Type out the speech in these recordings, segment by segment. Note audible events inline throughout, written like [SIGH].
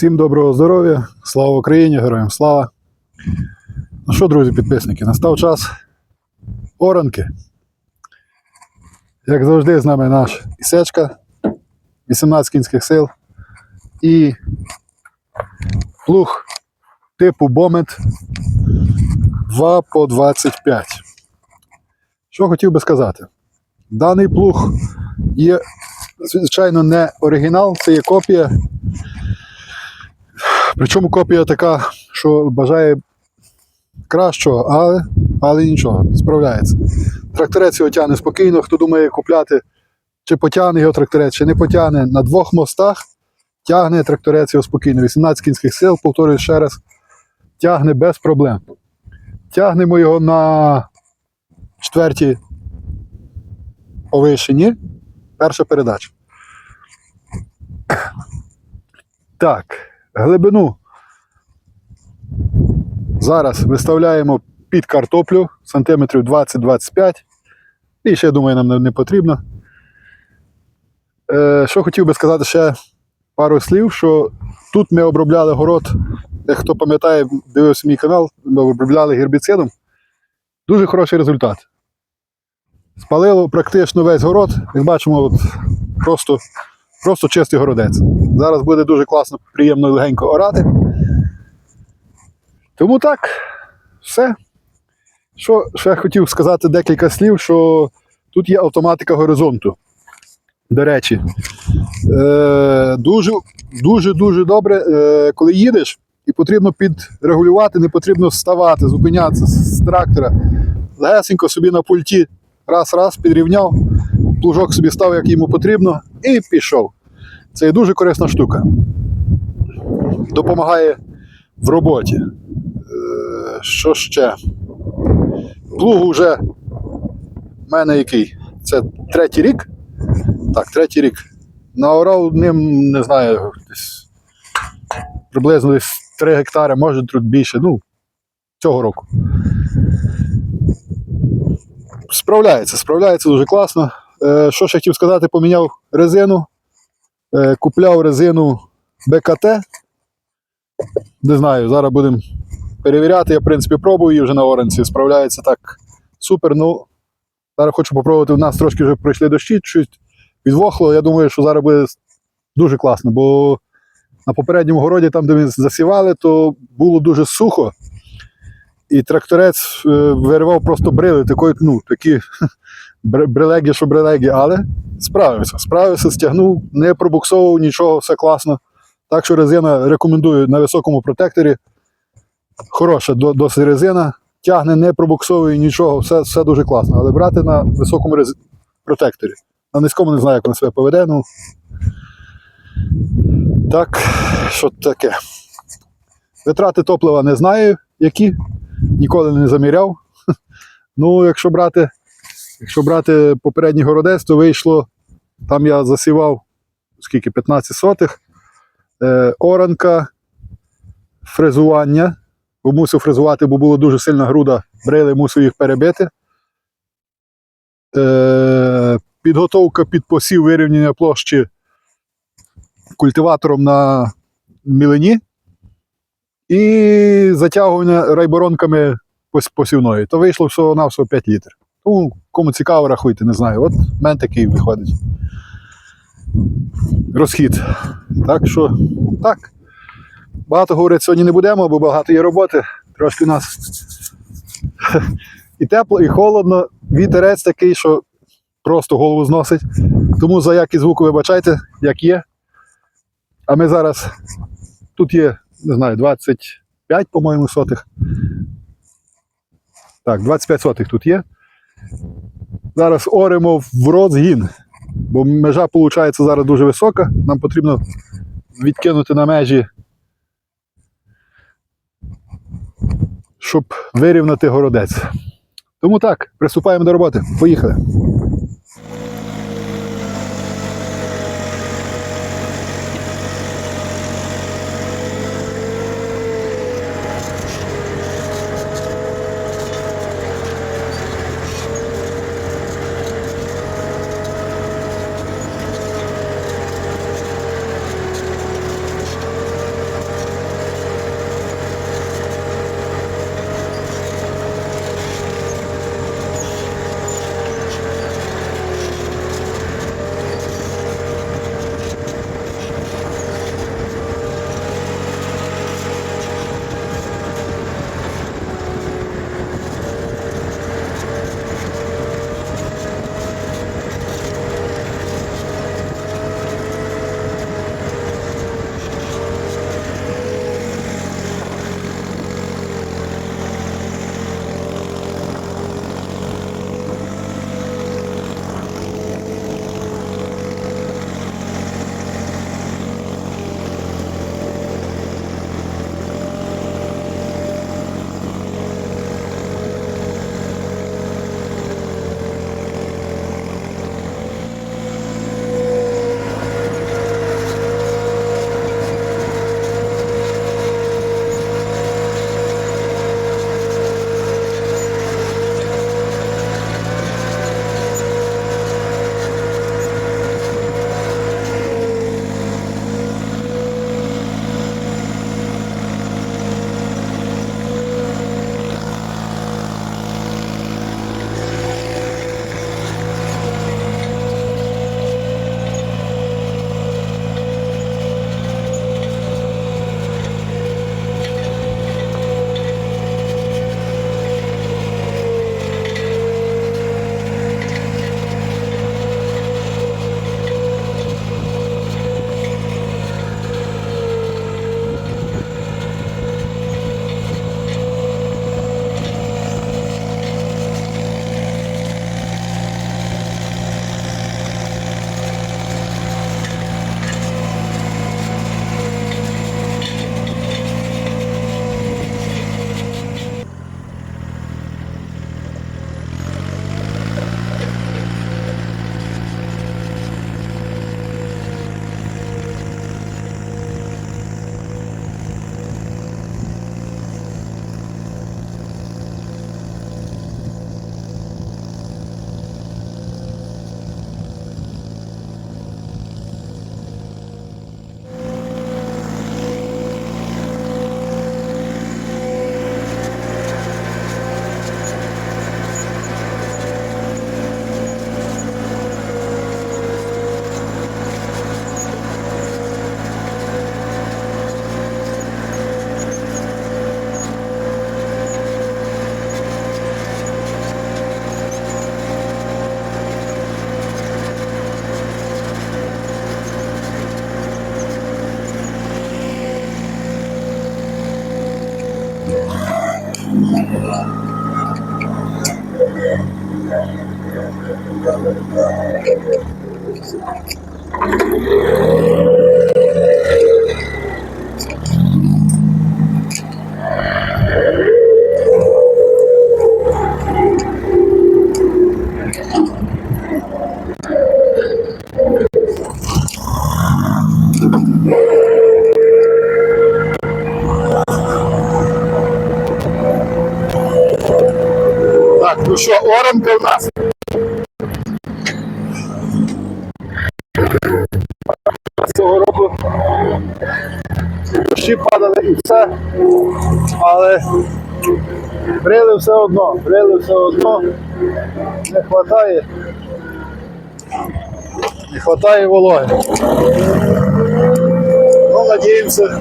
Всім доброго здоров'я, слава Україні, героям слава. Ну що, друзі, підписники, настав час оранки. Як завжди, з нами наш Ісечка, 18 кінських сил і плуг типу Бомет 2 по 25. Що хотів би сказати? Даний плуг є, звичайно, не оригінал, це є копія. Причому копія така, що бажає кращого, але, але нічого, справляється. Тракторець його тягне спокійно. Хто думає купляти, чи потягне його тракторець, чи не потягне. На двох мостах тягне тракторець його спокійно. 18 кінських сил, повторюю ще раз, тягне без проблем. Тягнемо його на четвертій повишені. Перша передача. Так, глибину зараз виставляємо під картоплю сантиметрів 20-25. І ще, думаю, нам не- потрібно. Е, що хотів би сказати ще пару слів, що тут ми обробляли город. Як хто пам'ятає, дивився мій канал, ми обробляли гербіцидом. Дуже хороший результат. Спалило практично весь город. Як бачимо, от просто, просто чистий городець. Зараз буде дуже класно, приємно і легенько орати. Тому так, все. Що ще хотів сказати декілька слів, що тут є автоматика горизонту. До речі, е, дуже, дуже, дуже добре, е, коли їдеш, і потрібно підрегулювати, не потрібно вставати, зупинятися з трактора. Легесенько собі на пульті раз-раз підрівняв, плужок собі став, як йому потрібно, і пішов. Це є дуже корисна штука. Допомагає в роботі. Е, Що ще? Плугу вже в мене який? Це третій рік. Так, третій рік. Наорав ним, не знаю, десь приблизно десь 3 гектари, може тут більше. Ну, цього року. Справляється, справляється дуже класно. Е, що ще хотів сказати, поміняв резину. Е, купляв резину БКТ. Не знаю, зараз будемо перевіряти. Я, в принципі, пробую її вже на оранці. Справляється так супер. Ну, зараз хочу попробувати. У нас трошки вже пройшли дощі, чуть відвохло. Я думаю, що зараз буде дуже класно, бо на попередньому городі, там, де ми засівали, то було дуже сухо. І тракторець е, виривав просто брили, такої, ну, такі [LAUGHS] бр- брелеги, що брелеги, але справився. Справився, стягнув, не пробуксовував нічого, все класно. Так що резина рекомендую на високому протекторі. Хороша досить резина. Тягне, не пробуксовує нічого, все, все дуже класно. Але брати на високому рез... протекторі. На низькому не знаю, як він себе поведе. Ну... Так, що таке? Витрати топлива не знаю, які. Ніколи не заміряв. [LAUGHS] Ну, якщо брати, якщо брати попередній городець, то вийшло. Там я засівав скільки 15 сотих. Е, оранка, фрезування. Бо мусив фрезувати, бо була дуже сильна груда, брили, мусив їх перебити. Е, підготовка під посів вирівняння площі культиватором на мілині. І затягування райборонками пос- посівної. То вийшло всього на всього 5 літрів. Тому кому цікаво, рахуйте, не знаю. От в мене такий виходить. Розхід. Так що, так. Багато говорити сьогодні не будемо, бо багато є роботи. Трошки у нас [LAUGHS] і тепло, і холодно. Вітерець такий, що просто голову зносить. Тому за якість звуку вибачайте, як є. А ми зараз тут є, не знаю, 25, по-моєму, сотих. Так, 25 сотих тут є. Зараз оремо в розгін, бо межа, виходить, зараз дуже висока. Нам потрібно відкинути на межі, щоб вирівняти городець. Тому так, приступаємо до роботи. Поїхали. Thank. Що, оранка в нас. Цього року дощі падали і все. Але брили все одно, брили все одно. Не вистачає. Не вистачає вологи. Ну, надіємося,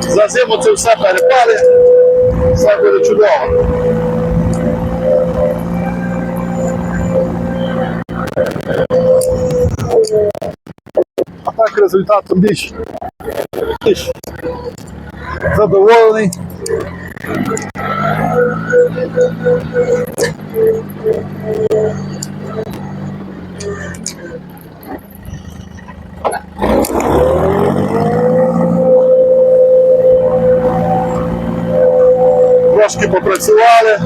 за зиму це все перепали, все буде чудово. А так результатом більш, більш задоволений. Трошки попрацювали.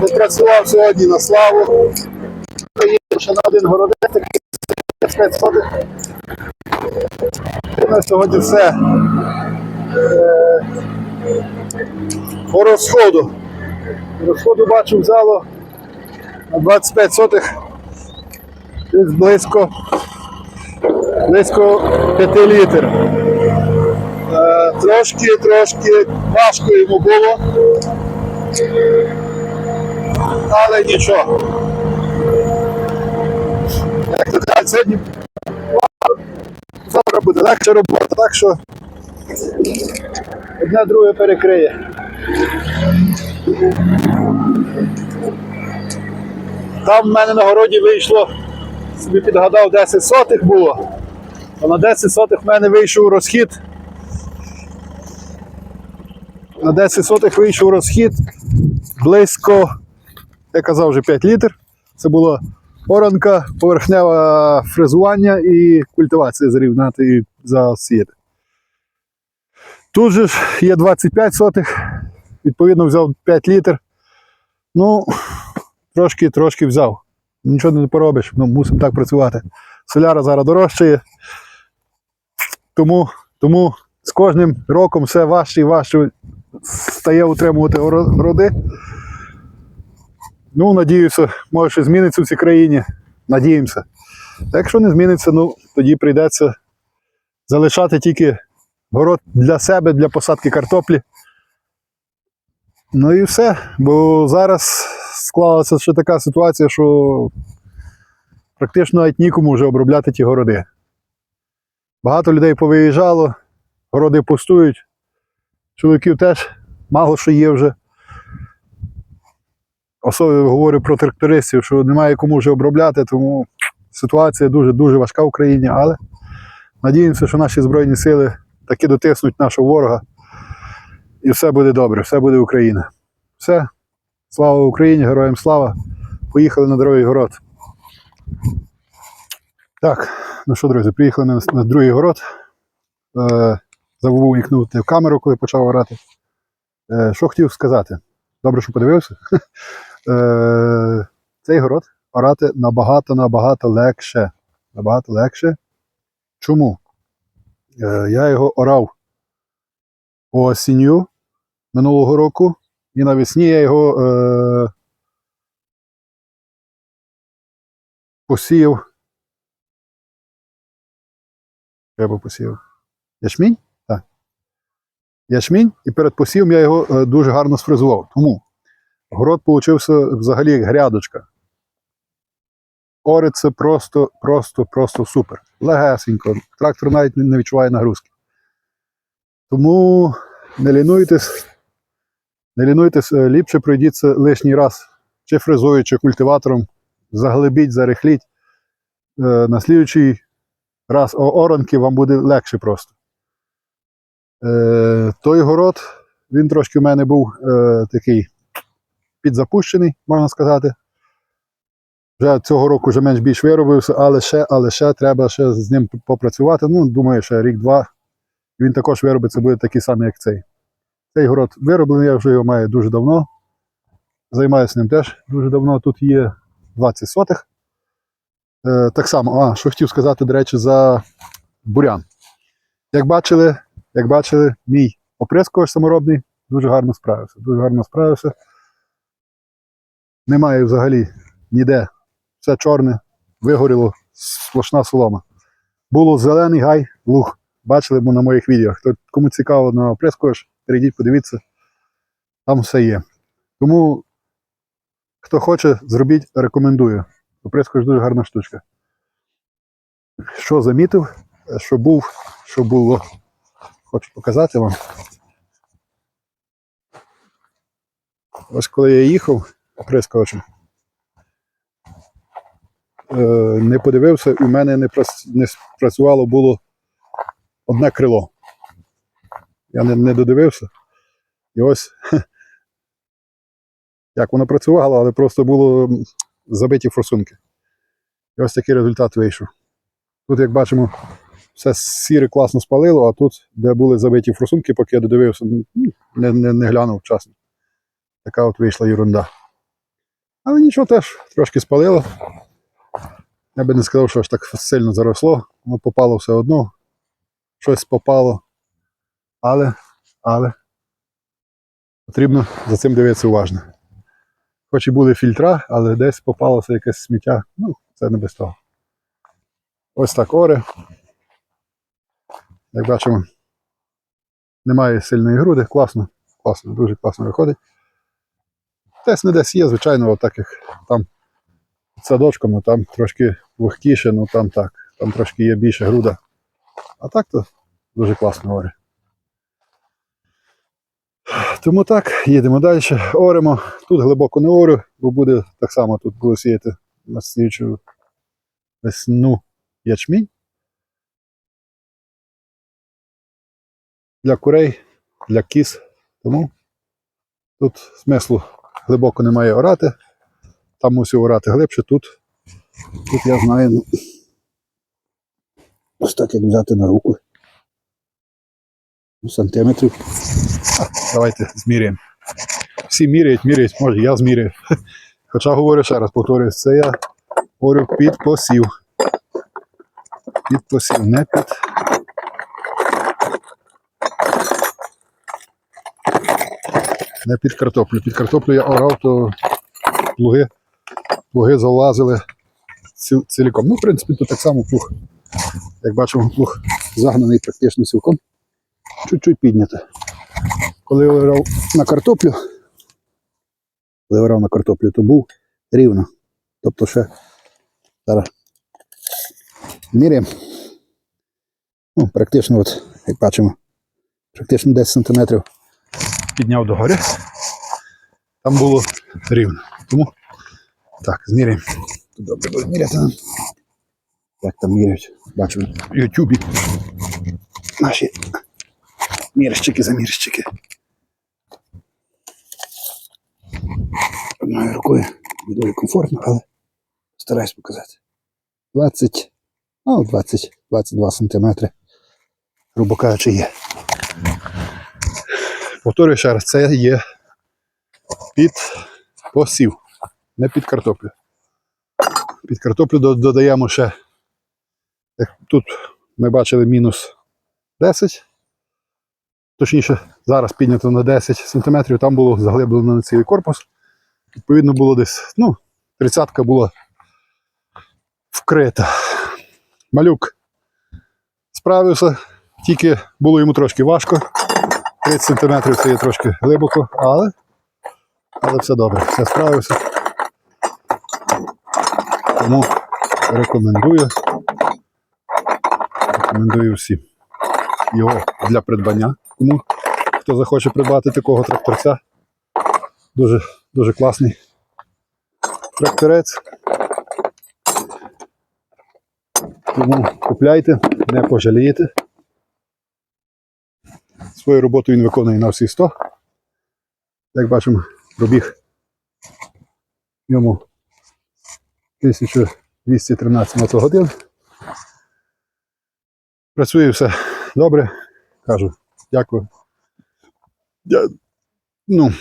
Попрацював сьогодні на славу. Поїхав ще на один городець, такий 5 сотих. На сьогодні все. Е, По розходу. Розходу бачу взяло на 25 сотих десь близько, близько 5 літрів. Е, Трошки, трошки важко йому було. Але нічого. Як то кажуть, сьогодні завтра буде легша робота, так що одне друге перекриє. Там в мене на городі вийшло, собі підгадав 10 сотих було, а на 10 сотих в мене вийшов розхід. На 10 сотих вийшов розхід близько, я казав вже 5 літр. Це була оранка, поверхневе фрезування і культивація зрівняти і засіяти. Тут же ж є 25 сотих, відповідно взяв 5 літр. Ну, трошки, трошки взяв. Нічого не поробиш, ну, мусимо так працювати. Соляра зараз дорожчає. Тому, тому з кожним роком все важче і важче стає утримувати горо- городи. Ну, надіюся, може щось зміниться в цій країні. Надіємося. Якщо не зміниться, ну тоді прийдеться залишати тільки город для себе, для посадки картоплі. Ну і все. Бо зараз склалася ще така ситуація, що практично навіть нікому вже обробляти ті городи. Багато людей повиїжджало, городи пустують, чоловіків теж мало що є вже. Особливо говорю про трактористів, що немає кому вже обробляти, тому ситуація дуже-дуже важка в країні, але надіємося, що наші Збройні сили таки дотиснуть нашого ворога. І все буде добре, все буде Україна. Все. Слава Україні, героям слава. Поїхали на другий город. Так, ну що, друзі, приїхали на, на другий город. Е, забув увікнути в камеру, коли почав орати. Е, що хотів сказати? Добре, що подивився. [LAUGHS] Е, цей город орати набагато-набагато легше. Набагато легше. Чому? Е, я його орав осінню минулого року, і навесні я його е, посіяв. Треба посіяв. Ячмінь? Ячмінь, і перед посівом я його е, дуже гарно сфризував. Тому город получився взагалі як грядочка. Ори це просто, просто, просто супер. Легесенько. Трактор навіть не відчуває нагрузки. Тому не лінуйтесь, не лінуйтесь, е, ліпше пройдіться лишній раз, чи фрезою, чи культиватором, заглибіть, зарихліть. Е, На слідуючий раз оранки вам буде легше просто. Е, той город, він трошки в мене був е, такий підзапущений, можна сказати. Вже цього року вже менш більш виробився, але ще, але ще треба ще з ним попрацювати. Ну, думаю, ще рік-два. Він також виробиться, буде такий самий, як цей. Цей город вироблений, я вже його маю дуже давно. Займаюся ним теж дуже давно. Тут є 20 сотих. Е, так само, а, що хотів сказати, до речі, за бурян. Як бачили, як бачили, мій оприскувач саморобний дуже гарно справився. Дуже гарно справився. Немає взагалі ніде. Все чорне, вигоріло, сплошна солома. Було зелений гай, луг. Бачили на моїх відео. Хто кому цікаво на оприскувач, перейдіть, подивіться. Там все є. Тому, хто хоче, зробіть, рекомендую. Оприскувач дуже гарна штучка. Що замітив, що був, що було. Хочу показати вам. Ось коли я їхав оприскувачем, е, не подивився, в мене не, не спрацювало було одне крило. Я не, не додивився. І ось як воно працювало, але просто було забиті форсунки. І ось такий результат вийшов. Тут, як бачимо, все сіре класно спалило, а тут, де були забиті форсунки, поки я додивився, ну, не, не, не глянув вчасно. Така от вийшла ерунда. Але нічого теж трошки спалило. Я би не сказав, що аж так сильно заросло. Воно попало все одно. Щось попало. Але, але потрібно за цим дивитися уважно. Хоч і були фільтра, але десь попалося якесь сміття. Ну, це не без того. Ось так оре. Як бачимо, немає сильної груди, класно, класно, дуже класно виходить. Десь не десь є, звичайно, отак як там садочком, ну там трошки вогкіше, ну там так, там трошки є більше груда. А так то дуже класно оре. Тому так, їдемо далі, оремо. Тут глибоко не орю, бо буде так само тут буде сіяти на слідчу весну ячмінь. Для курей, для кіз. Тому тут смислу глибоко немає орати. Там мусив орати глибше, тут, тут я знаю, ну, ось так як взяти на руку. Ну, Сантиметрів. А, давайте зміряємо. Всі міряють, міряють, може, я зміряю. [LAUGHS] Хоча говорю ще раз, повторюсь, це я говорю під посів. Під посів, не під. Не під картоплю. Під картоплю я орав, то плуги, плуги залазили ці- ціліком. Ну, в принципі, тут так само плуг. Як бачимо, плуг загнаний практично цілком. Чуть-чуть піднято. Коли я орав на картоплю, коли я орав на картоплю, то був рівно. Тобто ще зараз міряємо. Ну, практично, от, як бачимо, практично 10 см підняв догори. Там було рівно. Тому так, зміряємо. Добре буде міряти. Як там міряють? Бачу в Ютубі. Наші мірщики, замірщики. Одною рукою дуже комфортно, але стараюсь показати. 20, ну, 20, 22 сантиметри. Грубо кажучи, є. Повторюю ще раз, це є під посів, не під картоплю. Під картоплю додаємо ще. Як тут ми бачили мінус 10. Точніше, зараз піднято на 10 см, там було заглиблено на цілий корпус. Відповідно, було десь, ну, 30 була вкрита. Малюк справився, тільки було йому трошки важко. 30 см це є трошки глибоко, але, але все добре, все справився. Тому рекомендую. Рекомендую всім його для придбання. Тому хто захоче придбати такого тракторця, дуже, дуже класний тракторець. Тому купляйте, не пожалієте. Свою роботу він виконує на всі 100. Як бачимо, пробіг Йому 1213 мотогодин. Працює все добре. Кажу, дякую. Я, ну,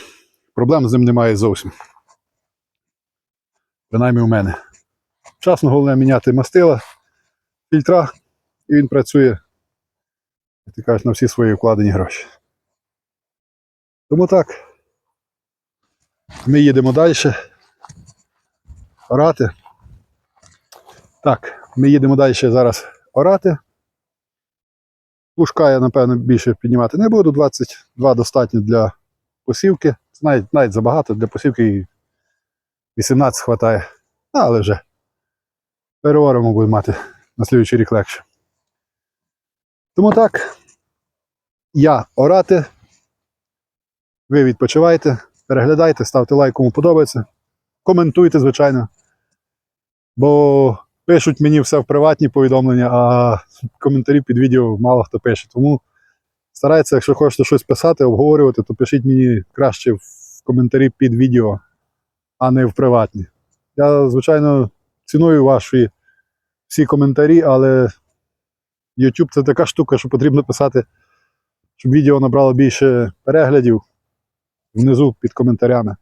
проблем з ним немає зовсім. Принаймні у мене. Вчасно головне міняти мастила, фільтра, і він працює, як ти кажеш, на всі свої вкладені гроші. Тому так. Ми їдемо далі. Орати. Так, ми їдемо далі зараз орати. Пушка я, напевно, більше піднімати не буду. 22 достатньо для посівки. Навіть, навіть забагато для посівки 18 вистачає. Але вже переоримо будемо мати на слідуючий рік легше. Тому так, я орати. Ви відпочивайте, переглядайте, ставте лайк, кому подобається. Коментуйте, звичайно. Бо пишуть мені все в приватні повідомлення, а коментарі під відео мало хто пише. Тому старайтеся, якщо хочете щось писати, обговорювати, то пишіть мені краще в коментарі під відео, а не в приватні. Я, звичайно, ціную ваші всі коментарі, але YouTube це така штука, що потрібно писати, щоб відео набрало більше переглядів внизу під коментарями,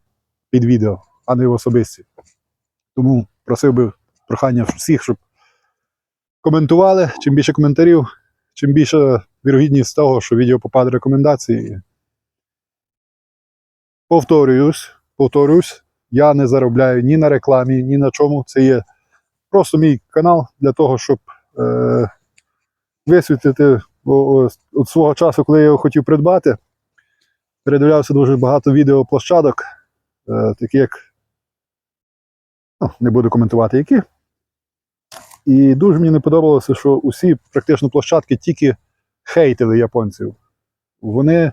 під відео, а не в особисті. Тому просив би прохання всіх, щоб коментували. Чим більше коментарів, чим більше вірогідність того, що відео попаде в рекомендації. Повторююсь, повторюсь, я не заробляю ні на рекламі, ні на чому. Це є просто мій канал для того, щоб е, о, от свого часу, коли я його хотів придбати. Передивлявся дуже багато відеоплощадок, е, такі як ну, не буду коментувати які. І дуже мені не подобалося, що усі практично площадки тільки хейтили японців. Вони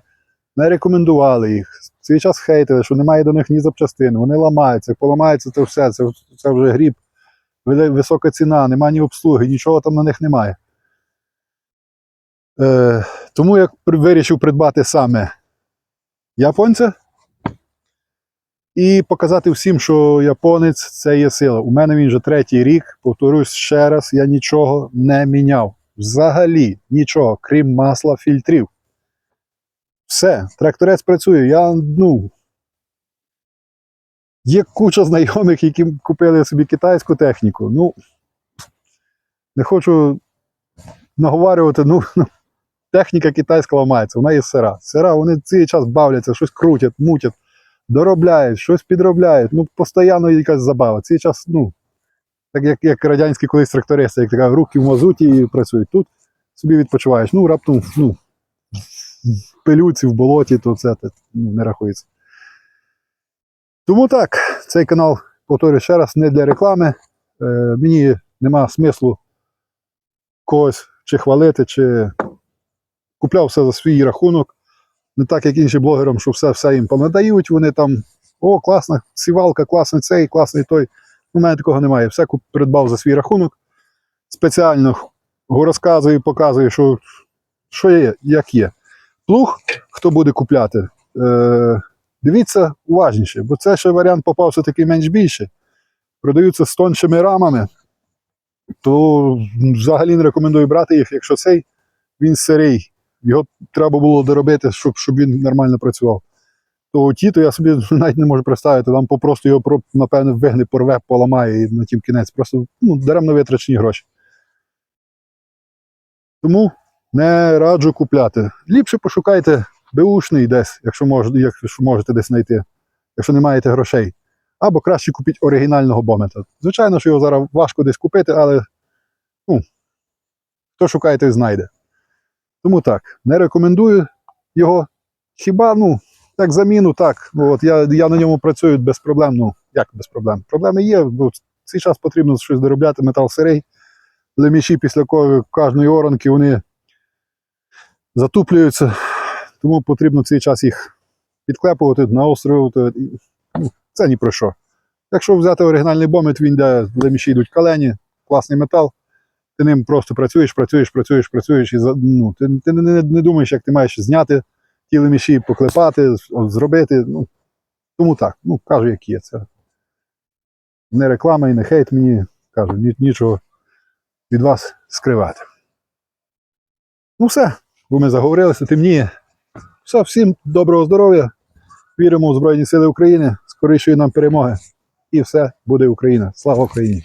не рекомендували їх. В свій час хейтили, що немає до них ні запчастин, вони ламаються, поламається це все, це, це вже гріб, висока ціна, немає ні обслуги, нічого там на них немає. Е, тому я вирішив придбати саме японця і показати всім, що японець це є сила. У мене він вже третій рік, повторюсь ще раз, я нічого не міняв. Взагалі нічого, крім масла фільтрів. Все, тракторець працює. Я, ну. Є куча знайомих, які купили собі китайську техніку. Ну, не хочу наговарювати, ну, техніка китайська ламається, вона є сира. Сира, вони цілий час бавляться, щось крутять, мутять, доробляють, щось підробляють. Ну, постійно якась забава. Цей час, ну, так як, як радянські колись трактористи, як така руки в мазуті і працюють. Тут собі відпочиваєш. Ну, раптом, ну, в пилюці, в болоті, то це те, ну, не рахується. Тому так, цей канал, повторюю ще раз, не для реклами. Е, мені нема смислу когось чи хвалити, чи купляв все за свій рахунок. Не так, як інші блогерам, що все, все їм понадають, вони там, о, класна сівалка, класний цей, класний той. У мене такого немає. Все придбав за свій рахунок. Спеціально розказую, показую, що, що є, як є. Плуг, хто буде купляти, е, дивіться уважніше, бо це ще варіант попався такий менш більше. Продаються з тоншими рамами, то взагалі не рекомендую брати їх, якщо цей він сирий. Його треба було доробити, щоб, щоб він нормально працював. То ті, то я собі [LAUGHS] навіть не можу представити, там попросту його напевно вигне, порве, поламає і на тім кінець. Просто ну, даремно витрачені гроші. Тому не раджу купляти. Ліпше пошукайте беушний десь, якщо, мож, якщо можете десь знайти, якщо не маєте грошей. Або краще купіть оригінального бомета. Звичайно, що його зараз важко десь купити, але ну, хто шукає, той знайде. Тому так, не рекомендую його. Хіба, ну, як заміну, так. Ну, От я, я на ньому працюю без проблем. Ну, як без проблем? Проблеми є, бо в цей час потрібно щось доробляти, метал сирий. Леміші після ко- кожної оранки вони затуплюються, тому потрібно цей час їх підклепувати, наострювати. Ну, Це ні про що. Якщо взяти оригінальний бомет, він де леміші йдуть калені, класний метал. Ти ним просто працюєш, працюєш, працюєш, працюєш, і ну, ти, ти не, не, думаєш, як ти маєш зняти ті леміші, поклепати, зробити. Ну, тому так, ну кажу, як є. Це не реклама і не хейт мені. Кажу, ні, нічого від вас скривати. Ну все, бо ми заговорилися, темніє. Все, всім доброго здоров'я. Віримо у Збройні Сили України, скорішої нам перемоги. І все буде Україна. Слава Україні!